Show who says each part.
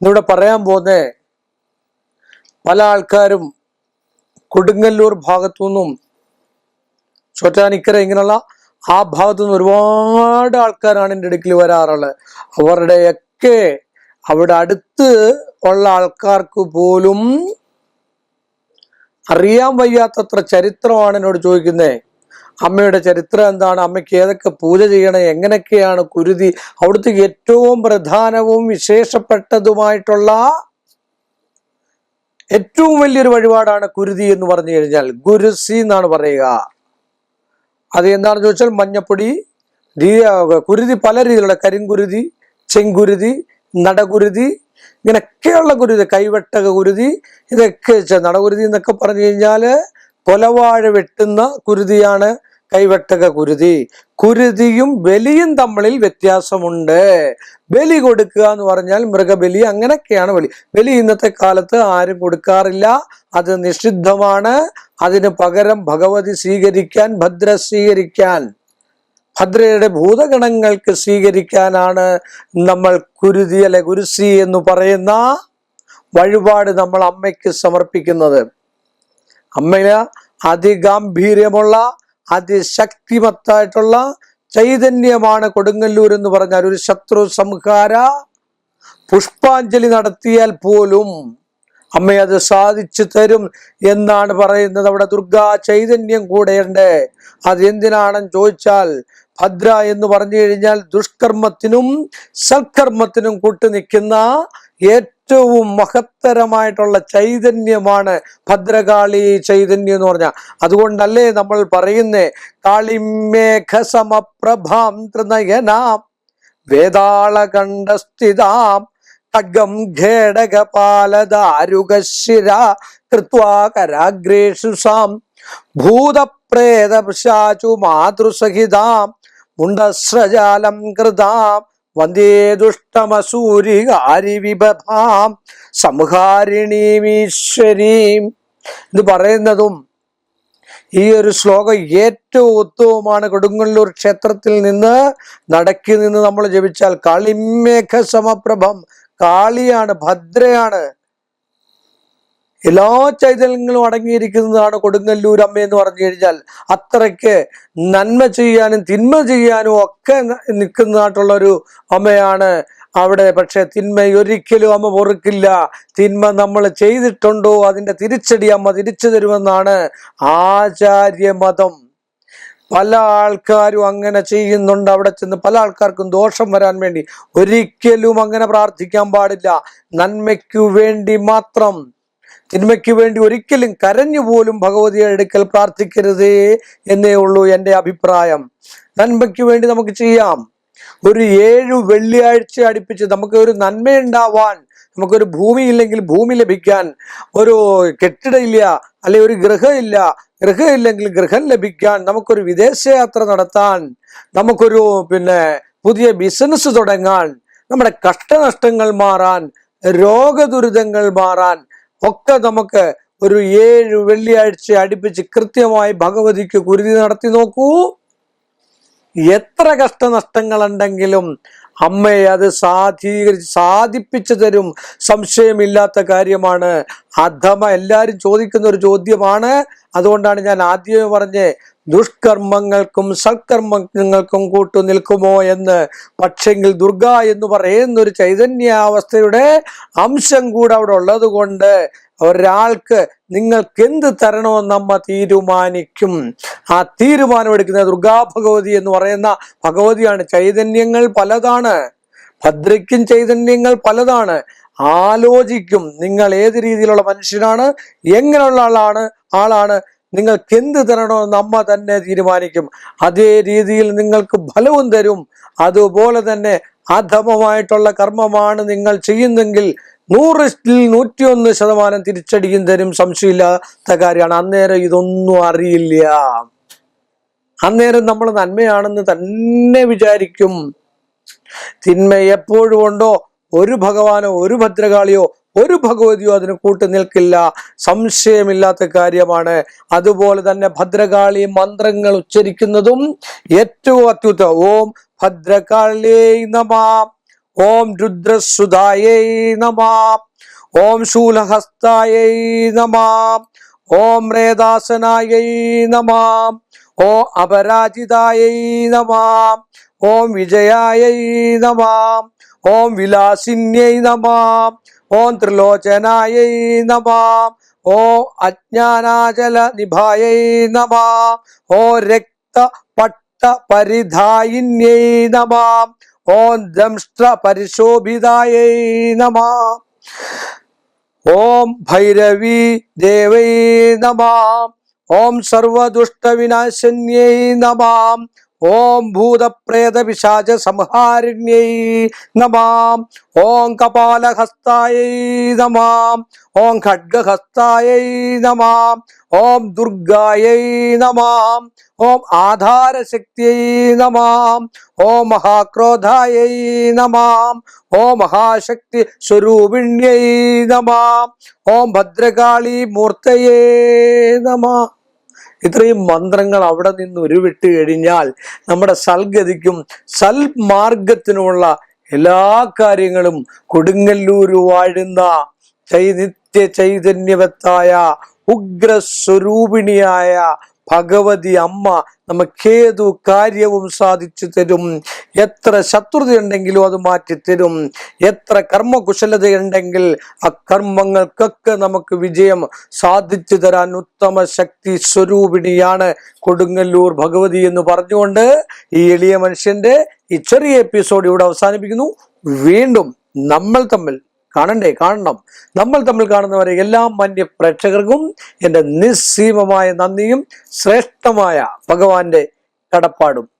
Speaker 1: ഇന്നിവിടെ പറയാൻ പോകുന്ന പല ആൾക്കാരും കൊടുങ്ങല്ലൂർ ഭാഗത്തു നിന്നും ചോറ്റാനിക്കര ഇങ്ങനെയുള്ള ആ ഭാഗത്തു നിന്ന് ഒരുപാട് ആൾക്കാരാണ് എന്റെ ഇടയ്ക്കിൽ വരാറുള്ളത്. അവരുടെയൊക്കെ അവിടെ അടുത്ത് ഉള്ള ആൾക്കാർക്ക് പോലും അറിയാൻ വയ്യാത്തത്ര ചരിത്രമാണ് എന്നോട് ചോദിക്കുന്നത് അമ്മയുടെ ചരിത്രം എന്താണ്? അമ്മയ്ക്ക് ഏതൊക്കെ പൂജ ചെയ്യണം? എങ്ങനെയൊക്കെയാണ് കുരുതി? അവിടുത്തെ ഏറ്റവും പ്രധാനവും വിശേഷപ്പെട്ടതുമായിട്ടുള്ള ഏറ്റവും വലിയൊരു വഴിപാടാണ് കുരുതി എന്ന് പറഞ്ഞു കഴിഞ്ഞാൽ ഗുരുസി എന്നാണ് പറയുക. അത് എന്താണെന്ന് ചോദിച്ചാൽ മഞ്ഞപ്പൊടി കുരുതി പല രീതിയിലുള്ള കരിങ്കുരുതി ചെങ്കുരുതി നടകുരുതി ഇങ്ങനെയൊക്കെയുള്ള കുരുതി കൈവെട്ടക കുരുതി ഇതൊക്കെ നടകുരുതി എന്നൊക്കെ പറഞ്ഞു കഴിഞ്ഞാൽ കൊലവാഴ വെട്ടുന്ന കുരുതിയാണ് കൈവെട്ടക കുരുതി. കുരുതിയും ബലിയും തമ്മിൽ വ്യത്യാസമുണ്ട്. ബലി കൊടുക്കുക എന്ന് പറഞ്ഞാൽ മൃഗബലി അങ്ങനെയൊക്കെയാണ് ബലി. ബലി ഇന്നത്തെ കാലത്ത് ആരും കൊടുക്കാറില്ല. അത് നിഷിദ്ധമാണ്. അതിന് പകരം ഭഗവതി സ്വീകരിക്കാൻ ഭദ്ര സ്വീകരിക്കാൻ ഭദ്രയുടെ ഭൂതഗണങ്ങൾക്ക് സ്വീകരിക്കാനാണ് നമ്മൾ കുരുതി അല്ലെ കുരുസി എന്ന് പറയുന്ന വഴിപാട് നമ്മൾ അമ്മയ്ക്ക് സമർപ്പിക്കുന്നത്. അമ്മയിൽ അതിഗാംഭീര്യമുള്ള അതിശക്തിമത്തായിട്ടുള്ള ചൈതന്യമാണ് കൊടുങ്ങല്ലൂർ എന്ന് പറഞ്ഞാൽ ഒരു ശത്രു സംഹാര പുഷ്പാഞ്ജലി നടത്തിയാൽ പോലും അമ്മ അത് സാധിച്ചു തരും എന്നാണ് പറയുന്നത്. അവിടെ ദുർഗാ ചൈതന്യം കൂടെയുണ്ട്. അത് എന്തിനാണെന്ന് ചോദിച്ചാൽ ഭദ്ര എന്ന് പറഞ്ഞു കഴിഞ്ഞാൽ ദുഷ്കർമ്മത്തിനും സൽക്കർമ്മത്തിനും കൂട്ടു നിൽക്കുന്ന ഏറ്റവും മഹത്തരമായിട്ടുള്ള ചൈതന്യമാണ് ഭദ്രകാളി ചൈതന്യം എന്ന് പറഞ്ഞാൽ അതുകൊണ്ടല്ലേ നമ്മൾ പറയുന്നേ കാളിമേഘസമപ്രഭാം ത്രിനയനാം വേതാളകണ്ഠസ്ഥിതാം ഖഡ്ഗം ഖേടകപാലദാരുകശിര കൃത്വാ കരാഗ്രേഷു സാം ഭൂതപ്രേതപിശാചു മാതൃസഹിതാം മുണ്ടസ്രജാലം കൃതാം വന്ദേ ദുഷ്ടമസൂരികാരി വിബധാം സംഹാരിണീമീശ്വരീം ഇത് പറയുന്നതും ഈ ഒരു ശ്ലോകം ഏറ്റവും ഉത്തമമാണ് കൊടുങ്ങല്ലൂർ ക്ഷേത്രത്തിൽ നിന്ന് നടക്കി നിന്ന് നമ്മൾ ജപിച്ചാൽ കാളിമേഘ സമപ്രഭം കാളിയാണ് ഭദ്രയാണ്. എല്ലാ ചൈതന്യങ്ങളും അടങ്ങിയിരിക്കുന്നതാണ് കൊടുങ്ങല്ലൂർ അമ്മ എന്ന് പറഞ്ഞു കഴിഞ്ഞാൽ. അത്രയ്ക്ക് നന്മ ചെയ്യാനും തിന്മ ചെയ്യാനും ഒക്കെ നിൽക്കുന്നതായിട്ടുള്ള ഒരു അമ്മയാണ് അവിടെ. പക്ഷെ തിന്മ ഒരിക്കലും അമ്മ പൊറുക്കില്ല. തിന്മ നമ്മൾ ചെയ്തിട്ടുണ്ടോ അതിന്റെ തിരിച്ചടി അമ്മ തിരിച്ചു തരുമെന്നാണ് ആചാര്യമതം. പല ആൾക്കാരും അങ്ങനെ ചെയ്യുന്നുണ്ട്. അവിടെ ചെന്ന് പല ആൾക്കാർക്കും ദോഷം വരാൻ വേണ്ടി. ഒരിക്കലും അങ്ങനെ പ്രാർത്ഥിക്കാൻ പാടില്ല. നന്മയ്ക്കു വേണ്ടി മാത്രം. തിന്മയ്ക്ക് വേണ്ടി ഒരിക്കലും കരഞ്ഞു പോലും ഭഗവതിയെ അടുക്കൽ പ്രാർത്ഥിക്കരുത് എന്നേ ഉള്ളൂ എന്റെ അഭിപ്രായം. നന്മയ്ക്ക് വേണ്ടി നമുക്ക് ചെയ്യാം. ഒരു ഏഴു വെള്ളിയാഴ്ച അടുപ്പിച്ച് നമുക്ക് ഒരു നന്മയുണ്ടാവാൻ നമുക്കൊരു ഭൂമി ഇല്ലെങ്കിൽ ഭൂമി ലഭിക്കാൻ ഒരു കെട്ടിടമില്ല അല്ലെ ഒരു ഗൃഹമില്ല ഗ്രഹമില്ലെങ്കിൽ ഗൃഹം ലഭിക്കാൻ നമുക്കൊരു വിദേശയാത്ര നടത്താൻ നമുക്കൊരു പിന്നെ പുതിയ ബിസിനസ് തുടങ്ങാൻ നമ്മുടെ കഷ്ടനഷ്ടങ്ങൾ മാറാൻ രോഗദുരിതങ്ങൾ മാറാൻ ഒക്കെ നമുക്ക് ഒരു ഏഴ് വെള്ളിയാഴ്ച അടുപ്പിച്ച് കൃത്യമായി ഭഗവതിക്ക് കുരുതി നടത്തി നോക്കൂ. എത്ര കഷ്ടനഷ്ടങ്ങളുണ്ടെങ്കിലും അമ്മയെ അത് സാധീകരിച്ച് സാധിപ്പിച്ചു തരും സംശയമില്ലാത്ത കാര്യമാണ്. അധമ എല്ലാവരും ചോദിക്കുന്ന ഒരു ചോദ്യമാണ്. അതുകൊണ്ടാണ് ഞാൻ ആദ്യമേ പറഞ്ഞ് ദുഷ്കർമ്മങ്ങൾക്കും സൽക്കർമ്മങ്ങൾക്കും കൂട്ടു നിൽക്കുമോ എന്ന്. പക്ഷെങ്കിൽ ദുർഗ എന്ന് പറയുന്ന ഒരു ചൈതന്യാവസ്ഥയുടെ അംശം കൂടെ അവിടെ ഉള്ളത് കൊണ്ട് ഒരാൾക്ക് നിങ്ങൾക്ക് എന്ത് തരണമെന്ന് നമ്മ തീരുമാനിക്കും. ആ തീരുമാനമെടുക്കുന്ന ദുർഗാ ഭഗവതി എന്ന് പറയുന്ന ഭഗവതിയാണ്. ചൈതന്യങ്ങൾ പലതാണ്. ഭദ്രയ്ക്കും ചൈതന്യങ്ങൾ പലതാണ്. ആലോചിക്കും നിങ്ങൾ ഏത് രീതിയിലുള്ള മനുഷ്യനാണ് എങ്ങനെയുള്ള ആളാണ് ആളാണ് നിങ്ങൾക്ക് എന്ത് തരണമെന്ന് നമ്മ തന്നെ തീരുമാനിക്കും. അതേ രീതിയിൽ നിങ്ങൾക്ക് ഫലവും തരും. അതുപോലെ തന്നെ അധമമായിട്ടുള്ള കർമ്മമാണ് നിങ്ങൾ ചെയ്യുന്നെങ്കിൽ നൂറിൽ നൂറ്റിയൊന്ന് ശതമാനം തിരിച്ചടിയും തരും. സംശയമില്ലാത്ത കാര്യമാണ്. അന്നേരം ഇതൊന്നും അറിയില്ല. അന്നേരം നമ്മൾ നന്മയാണെന്ന് തന്നെ വിചാരിക്കും. തിന്മ എപ്പോഴും ഉണ്ടോ? ഒരു ഭഗവാനോ ഒരു ഭദ്രകാളിയോ ഒരു ഭഗവതിയോ അതിന് കൂട്ടു നിൽക്കില്ല. സംശയമില്ലാത്ത കാര്യമാണ്. അതുപോലെ തന്നെ ഭദ്രകാളി മന്ത്രങ്ങൾ ഉച്ചരിക്കുന്നതും ഏറ്റവും അത്യുത്തം ഓം ഭദ്രകാളിയേ നമ ഓം രുദ്രസുതായേ നമ ഓം ശൂലഹസ്തായൈ നമ ഓം രേദാസനായൈ നമ ഓ അപരാജിതായൈ നമ ഓം വിജയായൈ നമ ഓം വിലാസിന്യൈ നമ ഓം ത്രിലോചനായൈ നമ. ഓ അജ്ഞാനാചല നിഭായൈ നമ. ഓ രക്ത പട്ട പരിധായിന്യൈ നമ. ഓം ദംഷ്ട്ര പരിശോഭിതായൈ നമ. ഓം ഭൈരവി ദേവൈ നമ. ഓം സർവദുഷ്ടവിനാശന്യൈ നമ. ഓം ഭൂതപ്രേത പിശാച സംഹാരിണ്യൈ നമാം. ഓം കപാലഹസ്തായൈ നമാം. ഓം ഖഡ്ഗഹസ്തായൈ നമാം. ഓം ദുർഗായൈ നമാം. ഓം ആധാരശക്തിയൈ നമാം. ഓം മഹാക്രോധായൈ നമാം. ഓം മഹാശക്തി സ്വരൂപിണ്യൈ നമാം. ഓം ഭദ്രകാളി മൂർത്തയേ നമ. ഇത്രയും മന്ത്രങ്ങൾ അവിടെ നിന്ന് ഉരുവിട്ട് കഴിഞ്ഞാൽ നമ്മുടെ സൽഗതിക്കും സൽമാർഗത്തിനുമുള്ള എല്ലാ കാര്യങ്ങളും കൊടുങ്ങല്ലൂർ വാഴുന്ന ചൈനിത്യ ചൈതന്യവത്തായ ഉഗ്രസ്വരൂപിണിയായ ഭഗവതി അമ്മ നമുക്കേതു കാര്യവും സാധിച്ചു തരും? എത്ര ശത്രുതയുണ്ടെങ്കിലും അത് മാറ്റിത്തരും. എത്ര കർമ്മകുശലതയുണ്ടെങ്കിൽ ആ കർമ്മങ്ങൾക്കൊക്കെ നമുക്ക് വിജയം സാധിച്ചു തരാൻ ഉത്തമ ശക്തി സ്വരൂപിണിയാണ് കൊടുങ്ങല്ലൂർ ഭഗവതി എന്ന് പറഞ്ഞുകൊണ്ട് ഈ എളിയ മനുഷ്യന്റെ ഈ ചെറിയ എപ്പിസോഡ് ഇവിടെ അവസാനിപ്പിക്കുന്നു. വീണ്ടും നമ്മൾ തമ്മിൽ കാണണ്ടേ? കാണണം. നമ്മൾ തമ്മിൽ കാണുന്നവരെ എല്ലാ മന്യ പ്രേക്ഷകർക്കും എന്റെ നിസ്സീമമായ നന്ദിയും ശ്രേഷ്ഠമായ ഭഗവാന്റെ കടപ്പാടും.